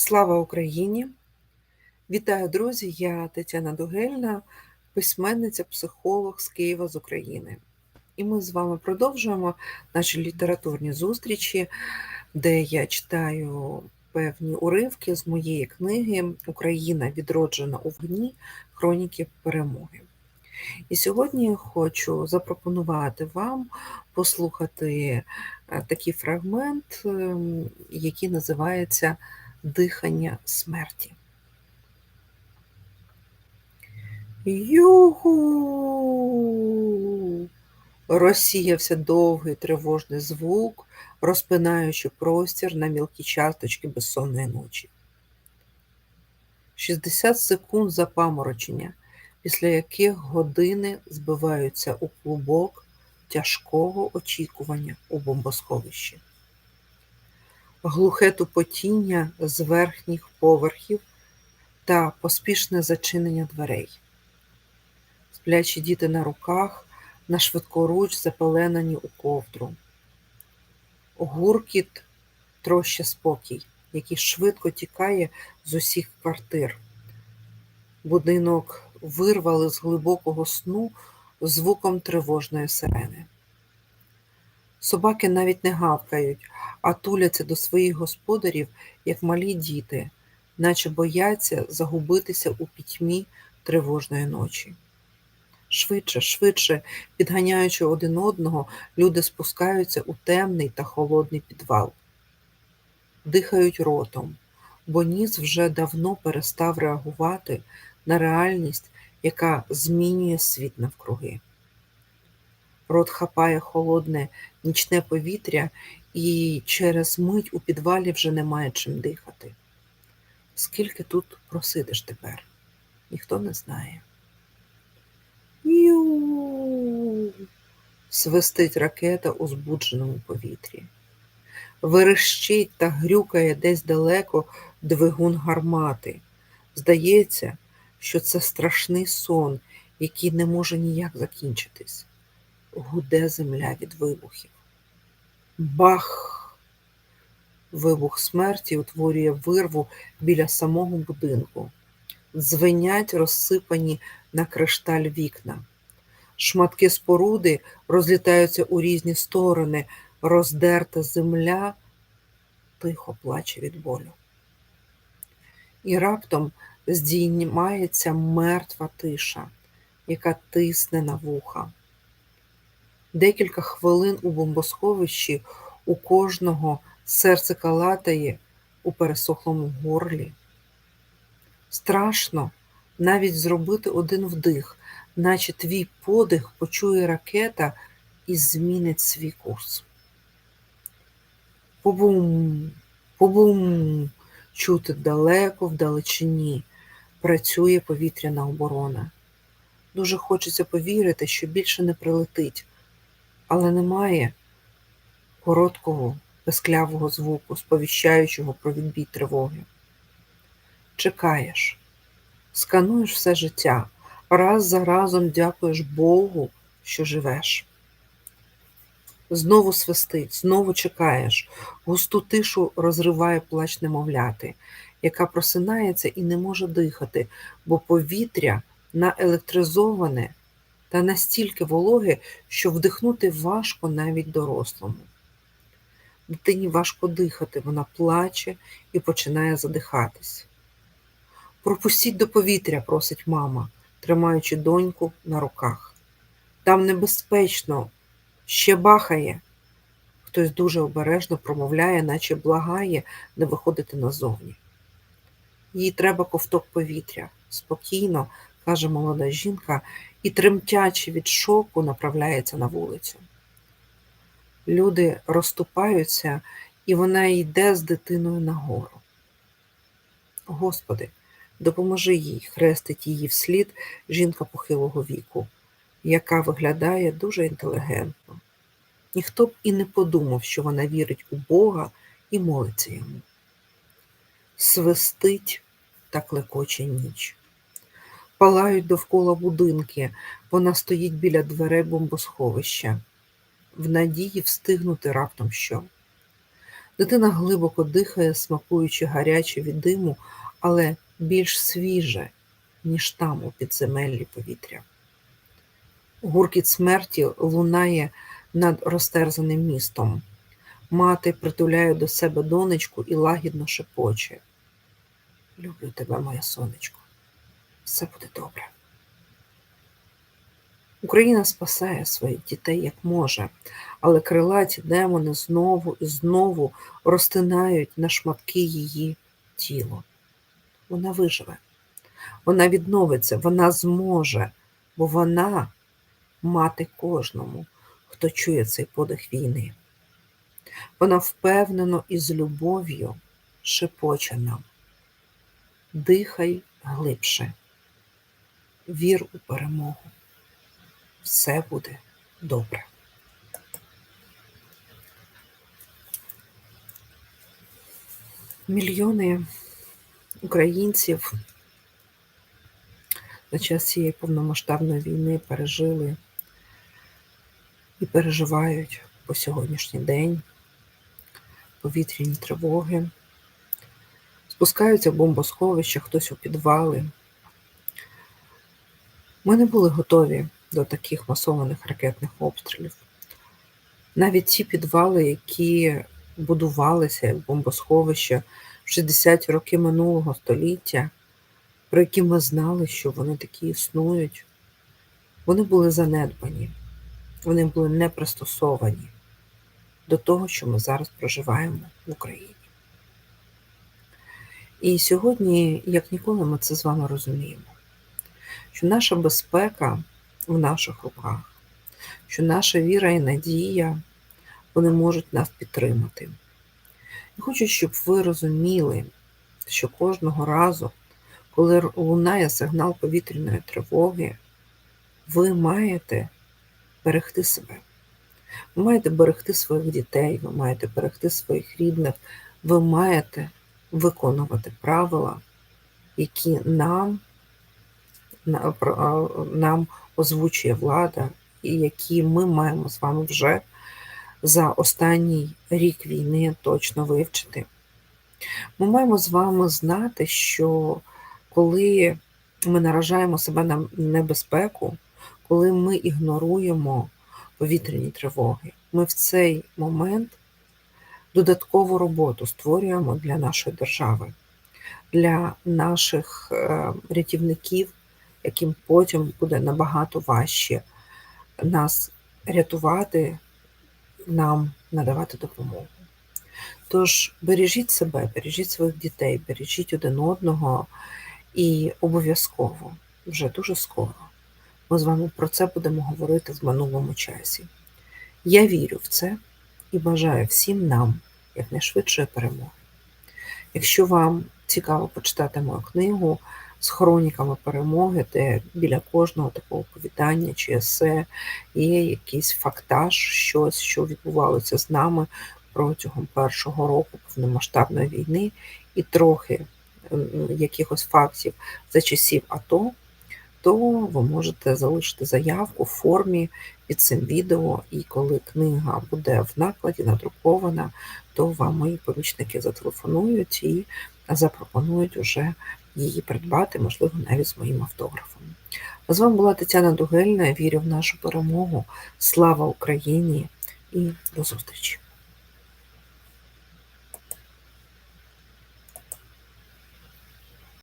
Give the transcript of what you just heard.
Слава Україні! Вітаю, друзі! Я Тетяна Дугельна, письменниця, психолог з Києва з України. І ми з вами продовжуємо наші літературні зустрічі, де я читаю певні уривки з моєї книги Україна відроджена у вогні Хроніки перемоги. І сьогодні я хочу запропонувати вам послухати е, такий фрагмент, ем, який називається Дихання смерті. Югу! Розсіявся довгий тривожний звук, розпинаючи простір на мілкі часточки безсонної ночі. 60 секунд запаморочення, після яких години збиваються у клубок тяжкого очікування у бомбосховищі. Глухе тупотіння з верхніх поверхів та поспішне зачинення дверей. Сплячі діти на руках, на швидкоруч запеленані у ковдру. Гуркіт троща спокій, який швидко тікає з усіх квартир. Будинок вирвали з глибокого сну звуком тривожної сирени. Собаки навіть не гавкають, а туляться до своїх господарів, як малі діти, наче бояться загубитися у пітьмі тривожної ночі. Швидше, швидше, підганяючи один одного, люди спускаються у темний та холодний підвал. Дихають ротом, бо ніс вже давно перестав реагувати на реальність, яка змінює світ навкруги. Рот хапає холодне нічне повітря, і через мить у підвалі вже немає чим дихати. Скільки тут просидиш тепер? Ніхто не знає. Ю. свистить ракета у збудженому повітрі. Верещить та грюкає десь далеко двигун гармати. Здається, що це страшний сон, який не може ніяк закінчитись. Гуде земля від вибухів. Бах! Вибух смерті утворює вирву біля самого будинку. Дзвенять розсипані на кришталь вікна. Шматки споруди розлітаються у різні сторони, роздерта земля тихо плаче від болю. І раптом здіймається мертва тиша, яка тисне на вуха. Декілька хвилин у бомбосховищі у кожного серце калатає у пересохлому горлі. Страшно навіть зробити один вдих, наче твій подих почує ракета і змінить свій курс. Побум, побум, чути далеко вдалечині, працює повітряна оборона. Дуже хочеться повірити, що більше не прилетить, але немає короткого, песклявого звуку, сповіщаючого про відбій тривоги. Чекаєш, скануєш все життя, раз за разом дякуєш Богу, що живеш. Знову свистить, знову чекаєш, густу тишу розриває плач немовляти, яка просинається і не може дихати, бо повітря наелектризоване та настільки вологе, що вдихнути важко навіть дорослому. Дитині важко дихати, вона плаче і починає задихатись. Пропустіть до повітря, просить мама, тримаючи доньку на руках. Там небезпечно, ще бахає. Хтось дуже обережно промовляє, наче благає не виходити назовні. Їй треба ковток повітря, спокійно, каже молода жінка, і, тремтячи від шоку, направляється на вулицю. Люди розступаються, і вона йде з дитиною нагору. Господи, допоможи їй, хрестить її вслід жінка похилого віку, яка виглядає дуже інтелігентно. Ніхто б і не подумав, що вона вірить у Бога і молиться йому. Свистить та клекоче ніч. Палають довкола будинки, вона стоїть біля дверей бомбосховища, в надії встигнути раптом що. Дитина глибоко дихає, смакуючи гаряче від диму, але більш свіже, ніж там у підземеллі повітря. Гуркіт смерті лунає над розтерзаним містом. Мати притуляє до себе донечку і лагідно шепоче. Люблю тебе, моє сонечко. Все буде добре. Україна спасає своїх дітей як може, але крилаті демони знову і знову розтинають на шматки її тіло. Вона виживе, вона відновиться, вона зможе, бо вона мати кожному, хто чує цей подих війни. Вона впевнено і з любов'ю шепоче нам. Дихай глибше, вір у перемогу. Все буде добре. Мільйони українців на час цієї повномасштабної війни пережили і переживають по сьогоднішній день повітряні тривоги, спускаються в бомбосховища, хтось у підвали. Ми не були готові до таких масованих ракетних обстрілів. Навіть ті підвали, які будувалися як бомбосховища в 60-ті роки минулого століття, про які ми знали, що вони такі існують, вони були занедбані, вони були не пристосовані до того, що ми зараз проживаємо в Україні. І сьогодні, як ніколи, ми це з вами розуміємо, що наша безпека в наших руках, що наша віра і надія вони можуть нас підтримати. І хочу, щоб ви розуміли, що кожного разу, коли лунає сигнал повітряної тривоги, ви маєте берегти себе. Ви маєте берегти своїх дітей, ви маєте берегти своїх рідних, ви маєте виконувати правила, які нам, нам озвучує влада, і які ми маємо з вами вже за останній рік війни точно вивчити. Ми маємо з вами знати, що коли ми наражаємо себе на небезпеку, коли ми ігноруємо повітряні тривоги, ми в цей момент додаткову роботу створюємо для нашої держави, для наших е, рятівників, яким потім буде набагато важче нас рятувати, нам надавати допомогу. Тож бережіть себе, бережіть своїх дітей, бережіть один одного і обов'язково, вже дуже скоро, ми з вами про це будемо говорити в минулому часі. Я вірю в це і бажаю всім нам якнайшвидшої перемоги. Якщо вам цікаво почитати мою книгу з хроніками перемоги, де біля кожного такого оповідання чи есе є якийсь фактаж, щось, що відбувалося з нами протягом першого року повномасштабної війни, і трохи якихось фактів за часів АТО, то ви можете залишити заявку в формі під цим відео, і коли книга буде в накладі, надрукована, то вам мої помічники зателефонують і запропонують уже її придбати, можливо, навіть з моїм автографом. А З вами була Тетяна Дугельна. Вірю в нашу перемогу. Слава Україні і до зустрічі!